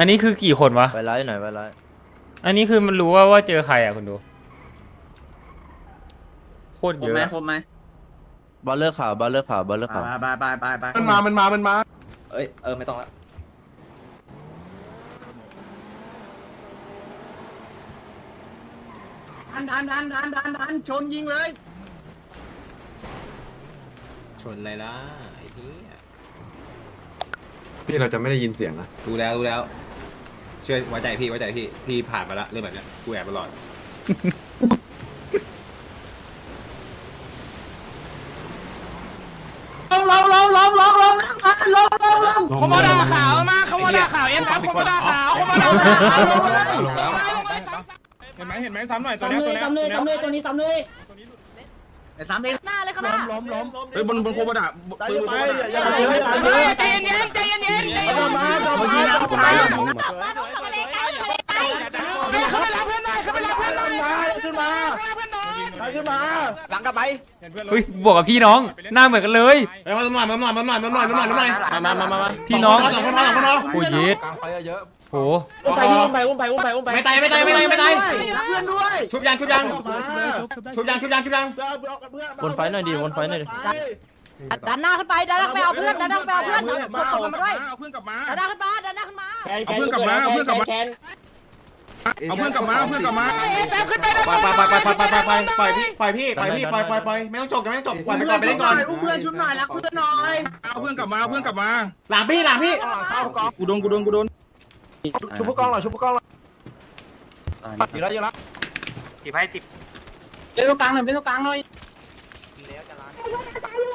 อันนี้คือกี่คนวะ ไวไลท์หน่อยไวไลท์อันนี้คือมันรู้ว่าว่าเจอใครอะคุณดู โคตรคเยมไหมอะคมไหมบอลเลอร์ขาวบอลเลอร์ขาวบอลเลอร์ขาวไปไปไปไปไปมันมา มันมา มันมา เอ้ยเออไม่ต้องละทันทันทันทันทันทันชนยิงเลยชนอะไรล่ะไอ้ที่พี่เราจะไม่ได้ยินเสียงนะรู้แล้วรู้แล้ว เชื่อไว้ใจพี่ไว้ใจพี่พี่ผ่านมาละเรื่องแบบเนี้ยกูแอบตลอด ลงลงลงลงลงลงลงลงลงขโมยดาขาวมาขโมยดาขาวเอ็มครับขโมยดาขาวขโมยดาขาวลงมาลงมาลงมาเห็นไหมเห็นไหมซ้ำหน่อยตัวซ้ำเนี้ยเลตัวยเนี้ซ้ำเลยซ้ำเลยตัวนี้ซ้ำเลยไอ้สามเองหน้าเลยข้างหน้าล้มล้มเฮ้ยบนบนโคบดาปืนไปอย่าเฮ้ยใจเย็นๆใจเย็นๆใจเย็นๆ มามายิงแล้วไขึ้นมาหลังกลับไปเห็นเพื่อนเฮ้ยบวกกับพี่น้อง หน้าเหมือนกันเลย เฮ้ยมาหน่อยมาหน่อยมาหน่อยมาหน่อยมาหน่อยมาหน่อยมามามามาพี่น้องสองคนสองคนสองคนโอ้ยเย็ดกลางไฟเยอะโหอุ้มไปพี่อุ้มไปอุ้มไปอุ้มไปอุ้มไปไม่ตายไม่ตายไม่ตายไม่ตายรักเพื่อนด้วยชุบยังชุบยังชุบยังชุบยังชุบยังวนไฟหน่อยดิวนไฟหน่อยดิดันหน้าขึ้นไปดันหน้าไปเอาเพื่อนดันหน้าไปเอาเพื่อนดันส่งส่งมันมาด้วยเอาเพื่อนกลับมาดันหน้าขึ้นมาดันหน้าขึ้นมาเอาเพื่อนกลับมาเอาเพื่อนกลับมา เอาเพื่อนกลับมาเอาเพื่อนกลับมาเอ้แฟมขึ้นไปปล่อยปล่อยปล่อยปล่อยปล่อยปล่อยปล่อยปพี่ไปพี่ไปพี่ไปล่อยปล่อยปไม่ต้องจบกันไม่ต้องจบปล่อยไปก่อนไปเล่นก่อนอุ้มเพื่อนชุบหน่อยรักเพื่อนหน่อยเอาเพื่อนกลับมาเอาเพื่อนกลับมา หลังพี่หลังพี่เข้ากองกูโดนกูโดนกูโดนชุบผู้กองหน่อยชุบผู้กองหน่อยยิงแล้วยิงแล้วเล่นตรงกลางหน่อยเล่นตรงกลางหน่อย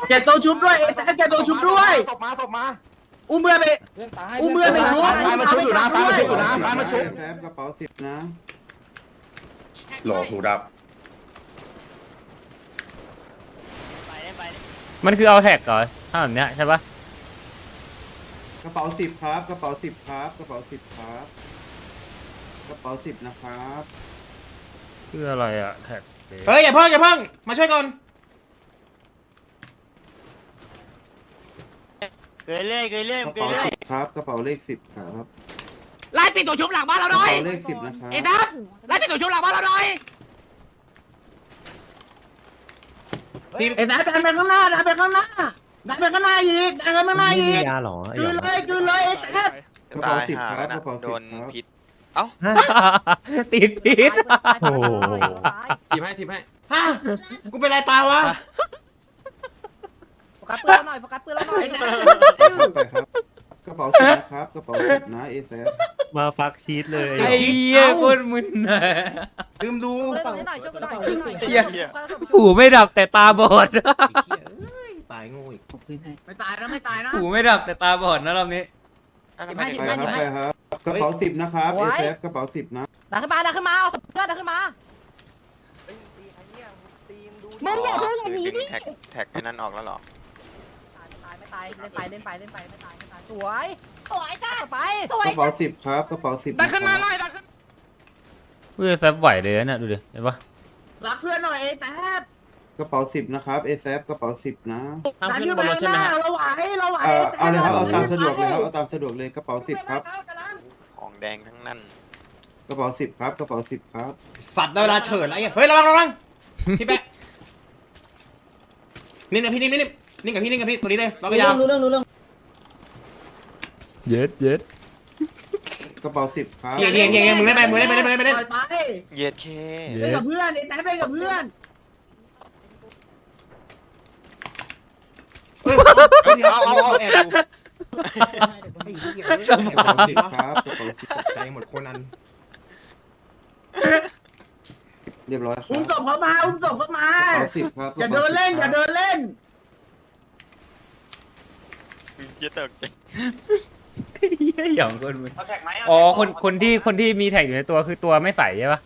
เก็บตัวชุบด้วยแต่เก็บตัวชุบด้วยศพมาศพมา อุ้มเพื่อนไปอุ้มเพื่อนไปชุบซ้ายมันชุบอยู่นะซ้ายมันชุบอยู่นะซ้ายมันชุบแซมกระเป๋าสิบนะหลอหูดับ มันคือเอาแท็กเหรอถ้าแบบเนี้ยใช่ปะกระเป๋าสิบครับ กระเป๋าสิบครับ กระเป๋าสิบครับ กระเป๋าสิบนะครับ คืออะไรอะแท็ก เฮ้ยอย่าเพิ่งอย่าเพิ่งมาช่วยก่อน เกยเรื่อยเกยเรื่อยกระเกยเป๋าเรื่อยสิบครับกระเป๋าเลขสิบครับไล่ปิดตัวชุบหลังบ้านเรากหระน่อย เป๋าเลขสิบนะครับไอ้ดับไล่ปิดตัวชุบหลังบ้านเราหน่อยทีมไอ้ดันไปข้างหน้าดันไปข้างหน้าดันไปข้างหน้าอีกดันไปข้างหน้าอีกยาหรอคืนเลยคืนเลยไอ้แซ่บกระเป๋าสิบครับกระเป๋าสิบครับติดพิษโอ้ทีมให้ทีมให้ฮะกูเป็นไรตาวะโฟ กัสปืนเราหน่อยโฟกัสปืนเราหน่อยไอ้แซ่บไปครับกระเป๋าสิบนะครับกระเป๋าสิบนะเอแซมมาฟักชีสเลย ไอ้เหี้ยโคตรมึนอะลืมดูเล่นตรงนี้หน่อยช่วยกูหน่อยเหี้ยหูไม่ดับแต่ตาบอดตายโงูอีกไม่ตายนะไม่ตายนะหูไม่ดับแต่ตาบอดนะรอบนี้ไม่ไปครับไปครับกระเป๋าสิบนะครับเอแซมกระเป๋าสิบนะดันขึ้นมาดันขึ้นมาเอาเพื่อนดันขึ้นมามึงอย่าเพิ่งอย่างนี้ดิแท็กแท็กไอ้นั่นออกแล้วเหรอ ตายไม่ตายเล่นไปเล่นไปเล่นไปไม่ตายไม่ตายสวยสวยจ้าไปสวกยระเป๋าสิบครับกระเป๋าสิบดันขึ้นมาะหครับน่อยดันขึ้นเพื่อแซบไหวเลยนะเนี่ยดูดิเห็นปะรักเพื่อนหน่อยไอ้แซ่บกระเป๋าสิบนะครับเอแซมกระเป๋าสิบนะดันขึ้นไปข้างหน้าเราไหวเราไหวเอ่อเอาเลยครับเอาตามสะดวกเลยครับเอาตามสะดวกเลยกระเป๋าสิบครับของแดงทั้งนั้น กระเป๋าสิบครับกระเป๋าสิบครับสัตว์ได้เวลาเฉิดแล้วไอ้เฮ้ยระวังระวังพี่แป๊ะนิ่งกับพี่นิ่งนิ่ง นิ่งกับพี่นิ่งกับพี่ตัวนี้เลยเราก็ยาวรู้เรื่องรู้เรื่องเย็ดเย็ดกระเป๋าสิบครับเงี้ยเงี้ยเงี้ยเงี้ยมึงเล่นไปมึงเล่นไปเล่นไปเล่นไปเล่นไปเย็ดเคไปกับเพื่อนไอ้แซ่บไปกับเพื่อนเอาเอาเอาแอบดูกระเป๋าสิบครับกระเป๋าสิบใจหมดคนนั้นเรียบร้อยครัอุ้มบศพเขามาอุ้มศพเขามากระเป๋าสิบครับอย่าเดินเล่นอย่าเดินเล่น เย็ดเติกเหี้ยหยองคนมึนอ๋อคนคนที่คนที่มีแท็กอยู่ในตัวคือตัวไม่ใส่ใช่ปะ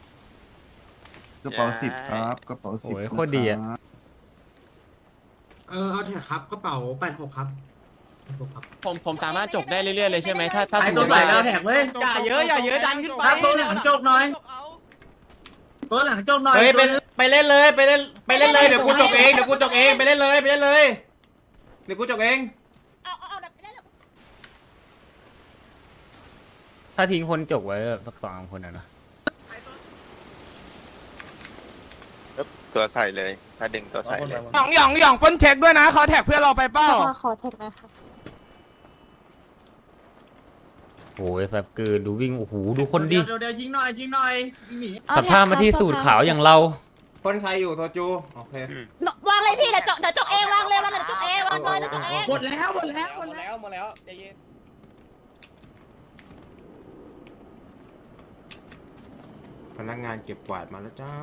กระเป๋าสิบครับกระเป๋าสิบโอ้ยโคตรดีอะนะครับเออเอาแท็กครับกระเป๋าแปดหกครับ86ครับ ผมผมสามารถจกได้เรื่อยๆเลยใช่ไหมถ้าถ้าไอ้สมตัวใส่ว่าเราแท็กเว้ยอย่าเยอะอย่าเยอะดันขึ้นไป ครับตัวหลังโจกหน่อย ตัวหลังโจกหน่อยเฮ้ยไปไปเล่นเลยไปเล่นไปเล่นเลยเดี๋ยวกูจบเองเดี๋ยวกูจบเองไปเล่นเลยไปเล่นเลยเดี๋ยวกูจบเอง เอาเอาดับไปได้เลย อ ถ้าทิ้งคนจกไว้แบบสักสองสามคนอะเนอะตัวใส่เลย ถ้าดึงตัวใส่เลย หยองหยองหยองป้นเช็คด้วยนะเขาแท็กเพื่อนเราไปเป้า ขอแท็กนะคะ โอ้ยสับเกินดูวิ่งโอ้โหดูคนดิเดี๋ยวเดี๋ยวยิงหน่อยยิงหน่อยหนีสับท่ามาที่สูตรขาวอย่างเรา คนใครอยู่โทจูโอเควางเลยพี่เดี๋ยวจกเดี๋ยวจกเองวางเลยวางเดี๋ยวจกเองวางเลยเดี๋ยวจกเองหมดแล้วหมดแล้วหมดแล้วหมดแล้วใจเย็น พนักงานเก็บกวาดมาแล้วจ้า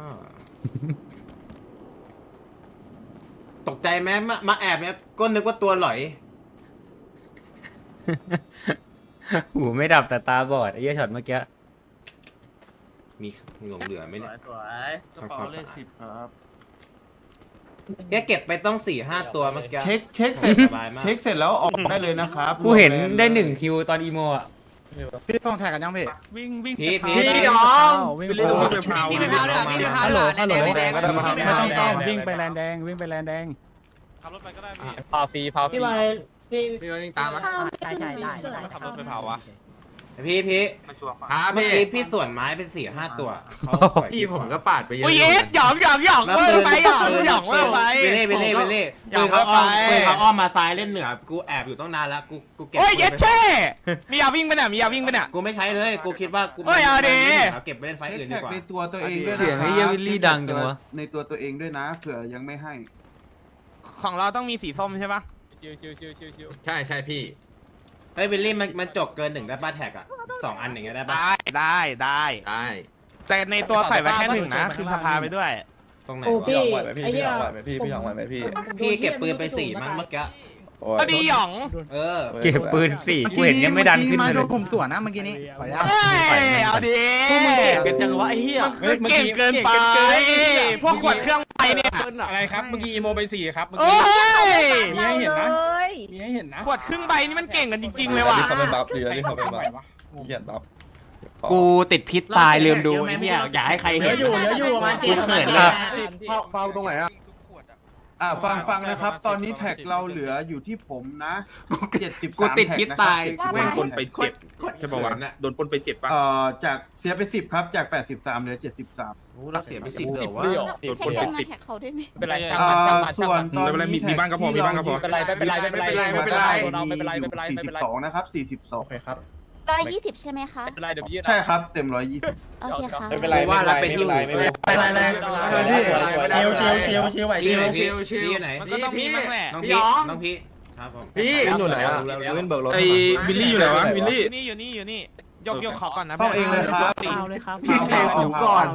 ตกใจไหมมามาแอบเนี่ยก็นึกว่าตัวหลอย หูไม่ดับแต่ตาบอดไอ้เหี้ยช็อตเมื่อกี้มีมีหลงเหลือไหมเนี่ยสวยกระเป๋าเลขสิบครับแกเก็บไปต้องสี่ห้าตัวเมื่อกี้เช็คเช็คเสร็จ สบายมาก เช็คเสร็จแล้วออกได้เลยนะครับกูเห็นได้หนึ่งคิวตอนอีโมอะ พี่ต้องแท็กกันยังพี่ วิ่งวิ่งพี่พี่พี่หยอง วิ่งไปเล่นไปเผาวิ่งไปเผาด้วยวิ่งไปเผาฮัลโหลฮัลโหลแดงก็ได้มาทำไม่ต้องซ่อมแดงวิ่งไปแลนแดงวิ่งไปแลนแดงขับรถไปก็ได้พี่พาฟรีพาฟรีพี่วิ่งตามมาใช่ใช่ได้ได้ขับรถไปเผาวะ พี่พี่ครับเมื่อพี่กี้พี่ส่วนไม้เป็นสี่ห้าตัวเขาปล่อยพี่ผมก็ปาดไปเยอะอุ้ยเอ็ดหยองหยองหยองแล้วเวอปืร์นไปหยองปืนหยองเวอร์ไป เวเล่เวเล่เวเล่หยปือนงเขาอ้อมเข้าไป ปืนเขาอ้อมมาซ้ายเล่นเหนือ กูแอบอยู่ตั้งนานแล้ว กูกูเก็บโอ้ยปืนเย็ดไว้เช่มียาวิ่งไปเนี่ยมียาวิ่งไปเนี่ย กูไม่ใช้เลย กูคิดว่ากูเอ้ยเอาดิ เอาเก็บไปเล่นไฟล์อื่นดีแท็กกว่า ในตัวตัวเองด้วยนะเสียงไอ้เหี้ยวิลลี่ดังจังวะ ในตัวตัวเองด้วยนะเผื่อยังไม่ให้ ของเราต้องมีสีส้มใช่ปะชิวชิวชิวชิวชิวใช่ใช่พี่ เฮ้ยวิลลี่มันมันจบเกินหนึ่งได้ป่ะแท็กอะสองอันอย่างเงี้ยได้ป่ะได้ได้ได้ ได้ แต่ในตัวใส่ไว้แค่หนึ่งนะ คือสภาไปด้วย ตรงไหนโอ้วะพี่พี่พี่หยองไหวไหมพี่ พี่หยองไหวไหมพี่พี่เก็บปืนไปสี่มั้งเมื่อกี้ก็ดีหยองเออ เก็บปืนสี่กูเห็นยังไม่ดันขึ้นมาเลยผมสวนนะเมื่อกี้นี้ขออนุญาต เอ้ยเอาดีเกินจังวะไอ้เหี้ย มันคือเก่งเกินไป พวกขวดเครื่องไฟ เนี่ยอะไรครับเมื่อกี้อีโมไปสี่ครับเมื่อโอ้กี้ยมีให้เห็นนะเลยมีให้เห็นนะขวดครึ่งใบนี่มันเก่งกันจริง ๆ เลยว่ะ เขาเป็นบัฟดีแล้วที่เขาเป็นบัฟเหยียดบัฟกูติดพิษตายลืมดูไอ้เหี้ยอยากให้ใครเห็นเดี๋ยวอยู่เดี๋ยวอยู่ประมาณกูเขินเลยเฝ้าตรงไหนอะ อ่าฟังฟังนะครับ ตอนนี้แท็กเราเหลืออยู่ที่ผมนะเจ็ดสิบกูติดพิษตายว่าไปคนไปเจ็บใช่ป่าวะโดนปนไปเจ็บป่ะเอ่อจากเสียไปสิบครับจากแปดสิบสามเหลือเจ็ดสิบสามเราเสียไปสิบเลยเหรอวะเช็คกันมาแท็กเขาได้ไหมเป็นไรอ่าส่วนตอนนี้มีบ้างก็พอมีบ้างก็พอเป็นไรไม่เป็นไรไม่เป็นไรไม่เป็นไรไม่เป็นไรไม่เป็นไรสี่ไม่สิเป็นบไรสองนะครับสี่สิบสองร้ อยยี่สิบใช่ไหมคะ ไม่เป็นไรเดี๋ยวยืดใช่ครับเต็มร้อยยี่สิบโอเคค่ะ ไม่เป็นไรว่าเราเป็นที่หูไม่เป็นไรชิวชิวชิวชิวชิวพี่อยู่ไหนมันก็ต้องมีบ้างแหละน้องพี่น้องพี่ครับผมพี่อยู่ไหนอะเล่นเบิร์กรถไอ้บิลลี่อยู่ไหนวะบิลลี่อยู่นี่อยู่นี่อยู่นี่ยกยกขอก่อนนะเข้าเองเลยครับสี่พี่เสกอยู่ก่อน